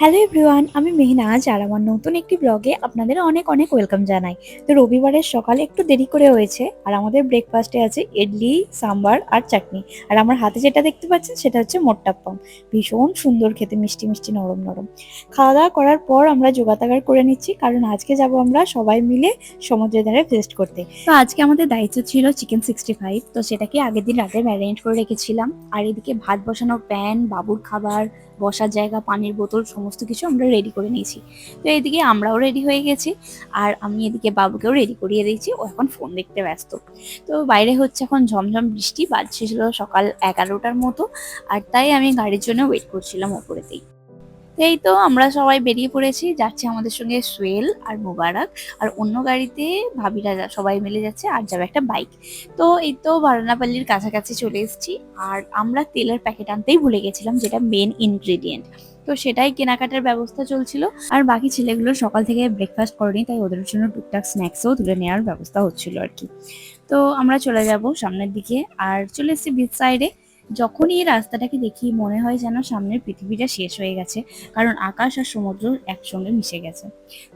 Hello everyone আমি মেহনাজ আর আমার নতুন একটি ব্লগে আপনাদের অনেক অনেক ওয়েলকাম জানাই। তো রবিবারের সকালে একটু দেরি করে হয়েছে আর আমাদের ব্রেকফাস্টে আছে ইডলি, সাম্বার আর চাটনি। আর আমার হাতে যেটা দেখতে পাচ্ছেন সেটা হচ্ছে মোট্টাপ্পাম ভীষণ সুন্দর খেতে, মিষ্টি মিষ্টি, নরম নরম। খাওয়া দাওয়া করার পর আমরা যোগাতাগার করে নিচ্ছি, কারণ আজকে যাব আমরা সবাই মিলে সমুদ্রের ধারে ফেস্ট করতে। তো আজকে আমাদের দায়িত্ব ছিল চিকেন সিক্সটি ফাইভ তো সেটাকে আগের দিন রাতে ম্যারিনেট করে রেখেছিলাম। আর এদিকে ভাত বসানো প্যান বাবুর খাবার বসার জায়গা, পানির বোতল, সমস্ত কিছু আমরা রেডি করে নিয়েছি। তো এদিকে আমরাও রেডি হয়ে গেছি আর আমি এদিকে বাবুকেও রেডি করিয়ে দিয়েছি, ও এখন ফোন দেখতে ব্যস্ত। তো বাইরে হচ্ছে এখন ঝমঝম বৃষ্টি বাজছিল সকাল এগারোটার মতো, আর তাই আমি গাড়ির জন্য ওয়েট করছিলাম ওপরেতেই। এই তো আমরা সবাই বেরিয়ে পড়েছি, যাচ্ছে আমাদের সঙ্গে সোয়েল আর মোবারক আর অন্য গাড়িতে ভাবিরা সবাই মিলে যাচ্ছে আর যাবে একটা বাইক তো এই তো বারানাপাল্লির কাছাকাছি চলে এসেছি আর আমরা তেলের প্যাকেট আনতেই ভুলে গেছিলাম যেটা মেন ইনগ্রেডিয়েন্ট তো সেটাই কেনাকাটার ব্যবস্থা চলছিল আর বাকি ছেলেগুলো সকাল থেকে ব্রেকফাস্ট করেনি, তাই ওদের জন্য টুকটাক স্ন্যাক্সও তুলে নেওয়ার ব্যবস্থা হচ্ছিল আর কি। তো আমরা চলে যাব সামনের দিকে আর চলে এসেছি বিচ সাইডে যখনই এই রাস্তাটাকে দেখি, মনে হয় যেন সামনের পৃথিবীটা শেষ হয়ে গেছে, কারণ আকাশ আর সমুদ্র একসঙ্গে মিশে গেছে।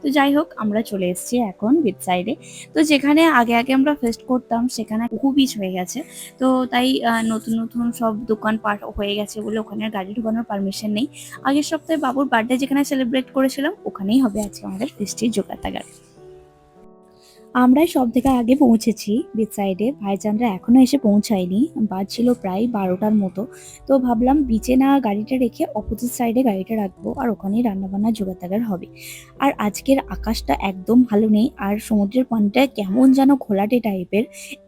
তো যাই হোক, আমরা চলে এসেছি এখন বিচ সাইডে তো যেখানে আগে আগে আমরা ফেস্ট করতাম, সেখানে বহু বিচ হয়ে গেছে। তো তাই নতুন নতুন সব দোকান পাট হয়ে গেছে বলে ওখানে গাড়ি ঢুকানোর পারমিশন নেই। আগের সপ্তাহে বাবুর বার্থডে যেখানে সেলিব্রেট করেছিলাম, ওখানেই হবে আজকে আমাদের ফেস্টির জোগাতাগার আমরাই সব থেকে আগে পৌঁছেছি। বিচ সাইডে ভাইজানরা এখনও এসে পৌঁছায়নি। বাজছিল প্রায় বারোটার মতো। তো ভাবলাম বিচে না গাড়িটা রেখে অপোজিট সাইডে গাড়িটা রাখব আর ওখানেই রান্নাবান্না জোগাতাগার হবে। আর আজকের আকাশটা একদম ভালো নেই। আর সমুদ্রের পানিটা কেমন যেন ঘোলাটে টাইপের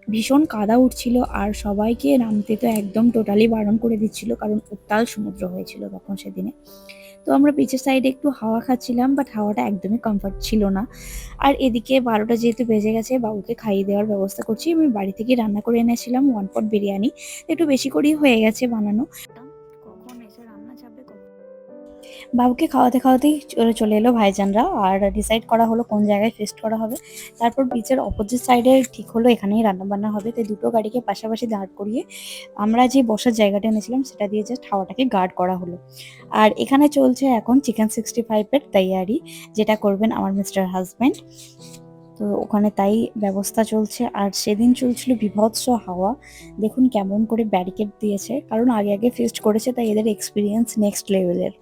ভীষণ কাদা উঠছিল আর সবাইকে নামতে তো একদম টোটালি বারণ করে দিচ্ছিল। কারণ উত্তাল সমুদ্র হয়েছিল তখন সেদিনে। তো আমরা বিচের সাইডে একটু হাওয়া খাচ্ছিলাম বাট হাওয়াটা একদমই কমফর্ট ছিল না। আর এদিকে বারোটা যেহেতু বেজে গেছে, বাবুকে খাইয়ে দেওয়ার ব্যবস্থা করছি। আমি বাড়ি থেকে রান্না করে এনেছিলাম ওয়ান পট বিরিয়ানি। একটু বেশি করেই হয়ে গেছে বানানো। বাবুকে খাওয়াতে খাওয়াতেই চলে এলো ভাইজানরা আর ডিসাইড করা হলো কোন জায়গায় ফেস্ট করা হবে। তারপর বিচের অপোজিট সাইডে ঠিক হলো, এখানেই রান্নাবান্না হবে। তাই দুটো গাড়িকে পাশাপাশি দাঁড় করিয়ে আমরা যে বসার জায়গাটা এনেছিলাম, সেটা দিয়ে জাস্ট হাওয়াটাকে গার্ড করা হলো। আর এখানে চলছে এখন চিকেন সিক্সটি ফাইভের তৈয়ারি, যেটা করবেন আমার মিস্টার হাজব্যান্ড তো ওখানে তাই ব্যবস্থা চলছে। আর সেদিন চলছিল বিভৎস হাওয়া। দেখুন কেমন করে ব্যারিকেড দিয়েছে। কারণ আগে আগে ফেস্ট করেছে, তাই এদের এক্সপিরিয়েন্স নেক্সট লেভেলের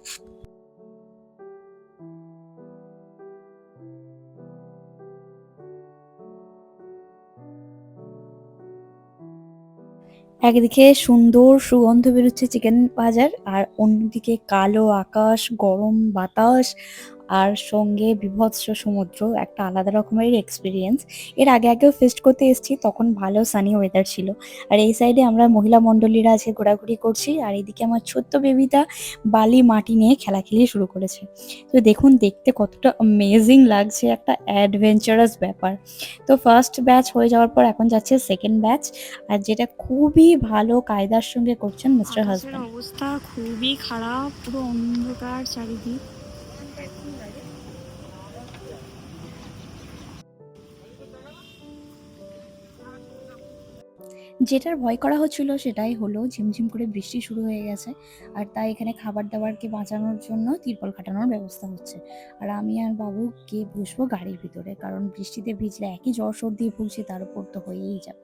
একদিকে সুন্দর সুগন্ধ বেরোচ্ছে চিকেন বাজার আর অন্যদিকে কালো আকাশ গরম বাতাস আর সঙ্গে বিভৎস সমুদ্র একটা আলাদা রকমের এক্সপিরিয়েন্স এর আগে আগেও ফেস্ট করতে এসেছি তখন ভালো সানি ওয়েদার ছিল। আর এই সাইডে আমরা মহিলা মণ্ডলীরা আজকে ঘোরাঘুরি করছি। আর এদিকে আমার ছোট্ট বেবিটা বালি মাটি নিয়ে খেলাখেলি শুরু করেছে। তো দেখুন দেখতে কতটা অ্যামেজিং লাগছে একটা অ্যাডভেঞ্চারাস ব্যাপার। তো ফার্স্ট ব্যাচ হয়ে যাওয়ার পর এখন যাচ্ছে সেকেন্ড ব্যাচ আর যেটা খুবই ভালো কায়দার সঙ্গে করছেন মিস্টার হাজব্যান্ড অবস্থা খুবই খারাপ পুরো অন্ধকার চারিদিক। যেটার ভয় করা হচ্ছিল সেটাই হলো ঝিমঝিম করে বৃষ্টি শুরু হয়ে গেছে আর তাই এখানে খাবার দাবারকে বাঁচানোর জন্য তিরপল খাটানোর ব্যবস্থা হচ্ছে। আর আমি আর বাবু গিয়ে বসবো গাড়ির ভিতরে কারণ বৃষ্টিতে ভিজলে একই জ্বর সর্দি ভুগছে তার উপর তো হয়েই যাবে।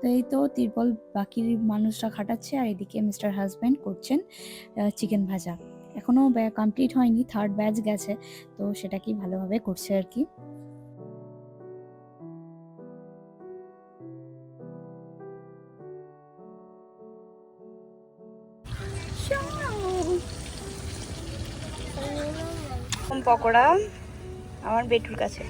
তো এই তো তিরপল বাকি মানুষরা খাটাচ্ছে আর এদিকে মিস্টার হাজব্যান্ড করছেন চিকেন ভাজা। এখনও কমপ্লিট হয়নি থার্ড ব্যাচ গেছে, তো সেটাকেই ভালোভাবে করছে আর কি। পকোড়া আমার বেটুর কাছে।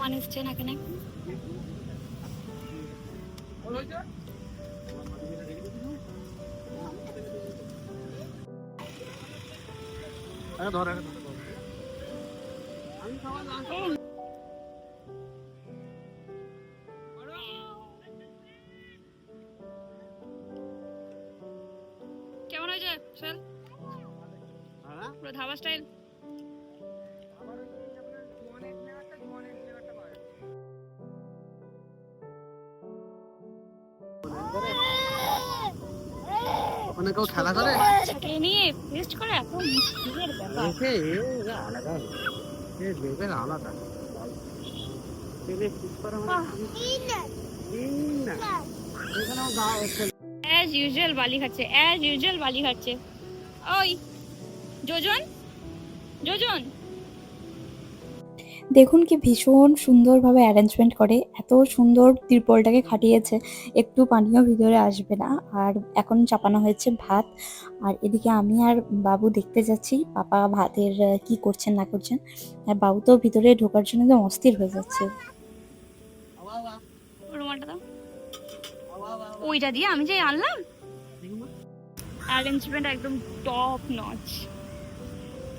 মানুষ এসছেন এখানে কেমন হয়েছে চল হ্যাঁ? ধাবা স্টাইল ওখানে কেউ খেলা করে? নিয়ে টেস্ট করে এত মুশকিলের ব্যাপার। আলাদা লেভেল আলাদা লেভেল ঠিক করা খুবই- তিন না এখানেও গাও অ্যাজ ইউজুয়াল বালি খাচ্ছে। অ্যাজ ইউজুয়াল বালি খাচ্ছে। ওই যোজন? যোজন? দেখুন কি ভীষণ সুন্দরভাবে অ্যারেঞ্জমেন্ট করে, এত সুন্দর তিরপলটাকে খাটিয়েছে, একটু পানিও ভিতরে আসবে না। আর এখন চাপানো হয়েছে ভাত, আর এদিকে আমি আর বাবু দেখতে যাচ্ছি, পাপা ভাতের কি করছেন না করছেন। আর বাবু তো ভিতরে ঢোকার জন্য একদম অস্থির হয়ে যাচ্ছে। ওইটা দিয়ে আমি যে আনলাম অ্যারেঞ্জমেন্ট একদম টপ নচ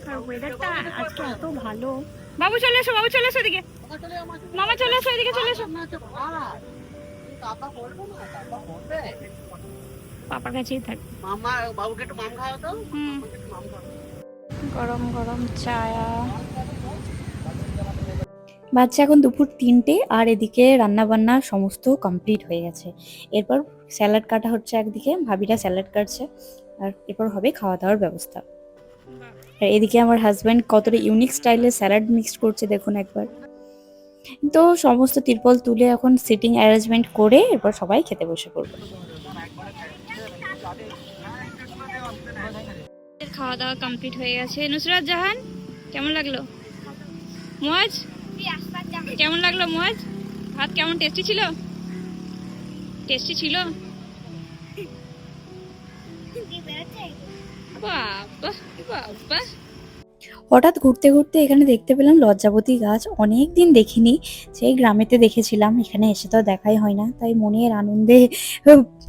আর ওয়েদারটা আজকে এত ভালো। বাবু চলে এসো বাবু চলে এসো এদিকে। মামা চলে এসো এদিকে চলে এসো। পাপার কাছেই থাক। মামা বাবুকে একটু মাম খাওয়া তো গরম গরম চায়া। বাচ্চা এখন দুপুর তিনটে আর এদিকে রান্না বান্না সমস্ত কমপ্লিট হয়ে গেছে। এরপর স্যালাড কাটা হচ্ছে একদিকে ভাবিরা স্যালাড কাটছে আর এরপর হবে খাওয়া দাওয়ার ব্যবস্থা। আর এদিকে আমার হাজব্যান্ড কতটা ইউনিক স্টাইলের স্যালাড মিক্সড করছে দেখুন একবার। তো সমস্ত তিরপল তুলে এখন সিটিং অ্যারেঞ্জমেন্ট করে এরপর সবাই খেতে বসে পড়বে। খাওয়া দাওয়া কমপ্লিট হয়ে গেছে। নুসরাত জাহান, কেমন লাগল? মজ, কেমন লাগল মজ? ভাত কেমন টেস্টি ছিল? টেস্টি ছিল? হঠাৎ ঘুরতে ঘুরতে এখানে দেখতে পেলাম লজ্জাবতী গাছ অনেক দিন দেখিনি। সেই গ্রামেতে দেখেছিলাম, এখানে এসে তো দেখাই হয় না। তাই মনের আনন্দে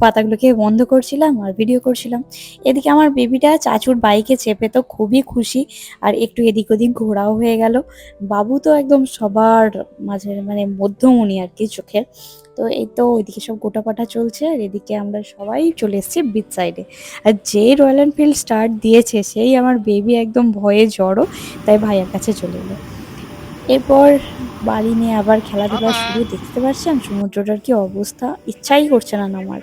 পাতাগুলোকে বন্ধ করছিলাম আর ভিডিও করছিলাম। এদিকে আমার বেবিটা চাচুর বাইকে চেপে তো খুবই খুশি, আর একটু এদিক ওদিক ঘোরাও হয়ে গেল। বাবু তো একদম সবার মাঝে মানে মধ্যমণি আর কি চোখের। তো এই তো ওইদিকে সব গোটাপাটা চলছে আর এদিকে আমরা সবাই চলে এসেছি বিচ সাইডে আর যেই রয়্যাল এনফিল্ড স্টার্ট দিয়েছে সেই আমার বেবি একদম ভয়ে জড়ো তাই ভাইয়ের কাছে চলে এলো। এরপর বাড়ি নিয়ে আবার খেলাধুলা শুরু দেখতে পাচ্ছেন সমুদ্রটার কি অবস্থা? ইচ্ছাই করছে না নামার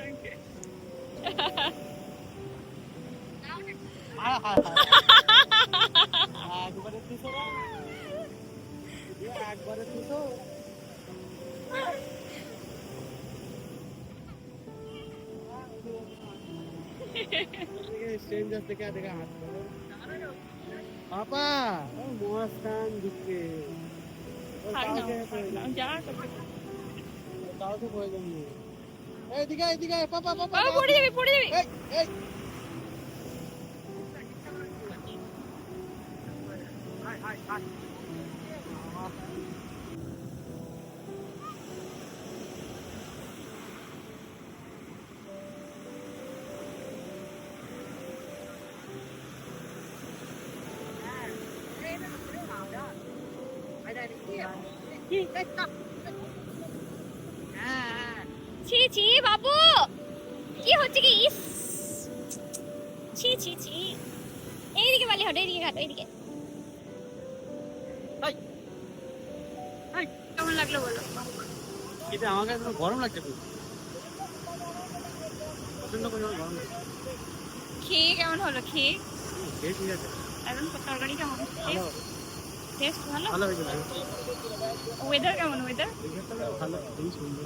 একবারে স্ট্রেঞ্জার থেকে দেখে হাত পাপা। মহাস্থান ঢুকতে তাও তো প্রয়োজন নেই এদিকে এদিকে পাপা পাপা পড়ে যাবি পড়ে Hi, hi, hi. ছি ছি বাবু। কি হচ্ছে কি? ইস। ছি ছি ছি। এইদিকে বালি হটো এইদিকে ঘাটো এইদিকে। এই। এই। কেমন লাগল বলো? এটা আমার কাছে গরম লাগছে খুব। প্রচণ্ড পরিমাণে গরম খেয়ে কেমন হলো? খেয়ে খেয়ে ঠিক আছে। এখন তরকারি কেমন ভালো টেস্ট ভালো? ভালো হয়েছে ওয়েদার কেমন ওয়েদার ভালো খুবই সুন্দর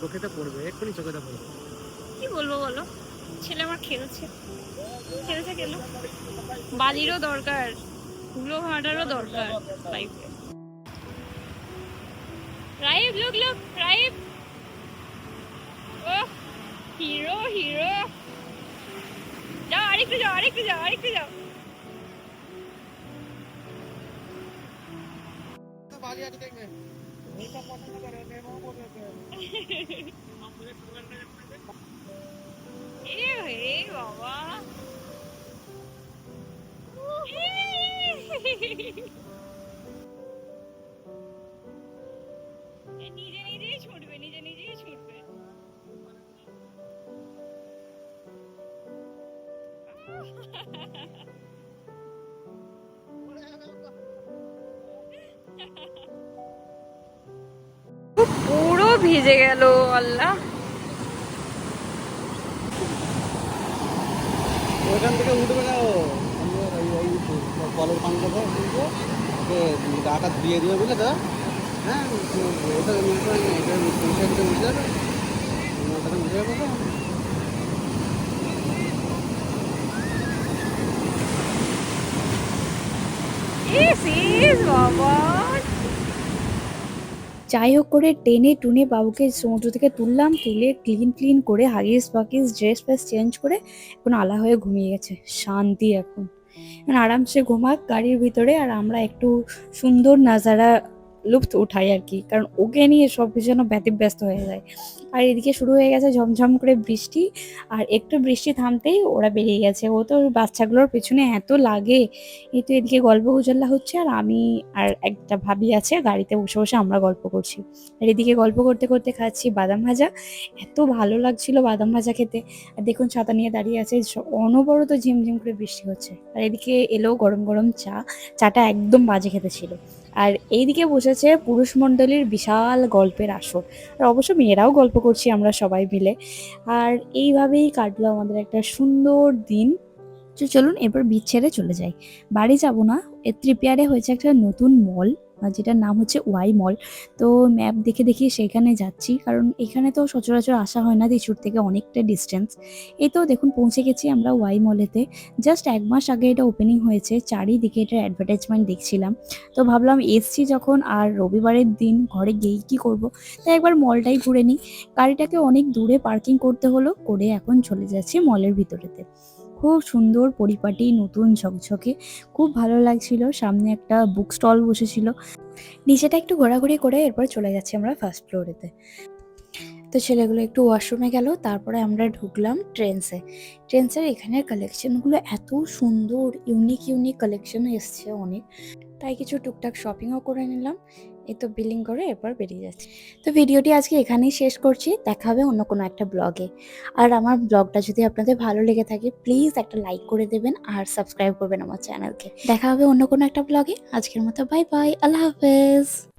চোখেতে পড়বে এক্ষুনি চোখেতে পড়বে। কি বলব বলো? ছেলে আমার খেলছে। খেলছে কেন? বালিরও দরকার ধুলো ভাঁটারও দরকার লাইফে রাইব লুক লুক রাইব। ও হিরো হিরো যাও আরেকটু যাও আরেকটু যাও আরেকটু যাও। বালি ভিজে গেল আল্লাহ। ওইখান থেকে উঠবে না ও। কলের পানিটা ওকে গাটা ধুয়ে দিবে বুঝলে তো হ্যাঁ ওটা এটা পরিষ্কার করে বুঝতে যাবে যাবে তো ইস বাবা যাই হোক করে টেনে টুনে বাবুকে সমুদ্র থেকে তুললাম, তুলে ক্লিন ক্লিন করে হাগিস বাকিস ড্রেস ফ্রেস চেঞ্জ করে এখন আলা হয়ে ঘুমিয়ে গেছে। শান্তি এখন আরামসে ঘুমাক, গাড়ির ভিতরে, আর আমরা একটু সুন্দর নাজারা লুপ্ত উঠাই আর কি। কারণ ওকে নিয়ে সব কিছু যেন ব্যতিব্যস্ত হয়ে যায়। আর এদিকে শুরু হয়ে গেছে ঝমঝম করে বৃষ্টি। আর একটু বৃষ্টি থামতেই ওরা বেরিয়ে গেছে। ও তো বাচ্চাগুলোর পেছনে এত লাগে। এই তো এদিকে গল্প গুজল্লা হচ্ছে আর আমি আর একটা ভাবি আছে, গাড়িতে বসে বসে আমরা গল্প করছি। আর এদিকে গল্প করতে করতে খাচ্ছি বাদাম ভাজা। এত ভালো লাগছিল বাদাম ভাজা খেতে। আর দেখুন ছাতা নিয়ে দাঁড়িয়ে আছে অনবরত ঝিমঝিম করে বৃষ্টি হচ্ছে। আর এদিকে এলো গরম গরম চা। চাটা একদম বাজে খেতে ছিল। আর এইদিকে বসেছে পুরুষ মণ্ডলীর বিশাল গল্পের আসর। আর অবশ্য মেয়েরাও গল্প করছি আমরা সবাই মিলে। আর এইভাবেই কাটলো আমাদের একটা সুন্দর দিন। চলুন এরপর বিচ চলে যাই। বাড়ি যাব না, এ ত্রিপিয়ারে হয়েছে একটা নতুন মল। যেটার নাম হচ্ছে ওয়াই মল। তো ম্যাপ দেখে দেখে সেখানে যাচ্ছি। কারণ এখানে তো সচরাচর আসা হয় না দিচুর থেকে অনেকটা ডিস্টেন্স এই তো দেখুন পৌঁছে গেছি আমরা ওয়াই মলেতে জাস্ট এক মাস আগে এটা ওপেনিং হয়েছে। চারিদিকে এটার অ্যাডভার্টাইজমেন্ট দেখছিলাম। তো ভাবলাম এসছি যখন আর রবিবারের দিন ঘরে গিয়েই কী করব? তাই একবার মলটাই ঘুরে নিই। গাড়িটাকে অনেক দূরে পার্কিং করতে হলো। করে এখন চলে যাচ্ছি মলের ভিতরেতে। খুব সুন্দর পরিপাটি, নতুন ঝকঝকে। খুব ভালো লাগছিল, সামনে একটা বুক স্টল বসেছিল। নিচেটা একটু ঘোরাঘুরি করে এরপর চলে যাচ্ছি আমরা ফার্স্ট ফ্লোরেতে তো ছেলেগুলো একটু ওয়াশরুমে গেল, তারপরে আমরা ঢুকলাম ট্রেন্সে ট্রেন্সের এখানের কালেকশনগুলো এত সুন্দর ইউনিক ইউনিক কালেকশন এসছে অনেক। তাই কিছু টুকটাক শপিংও করে নিলাম। এই তো বিলিং করে এরপর বেরিয়ে যাচ্ছি। তো ভিডিওটি আজকে এখানেই শেষ করছি। দেখা হবে অন্য কোনো একটা ব্লগে আর আমার ব্লগটা যদি আপনাদের ভালো লেগে থাকে প্লিজ একটা লাইক করে দেবেন আর সাবস্ক্রাইব করবেন আমার চ্যানেলকে দেখা হবে অন্য কোনো একটা ব্লগে আজকের মতো বাই বাই আল্লাহ হাফেজ।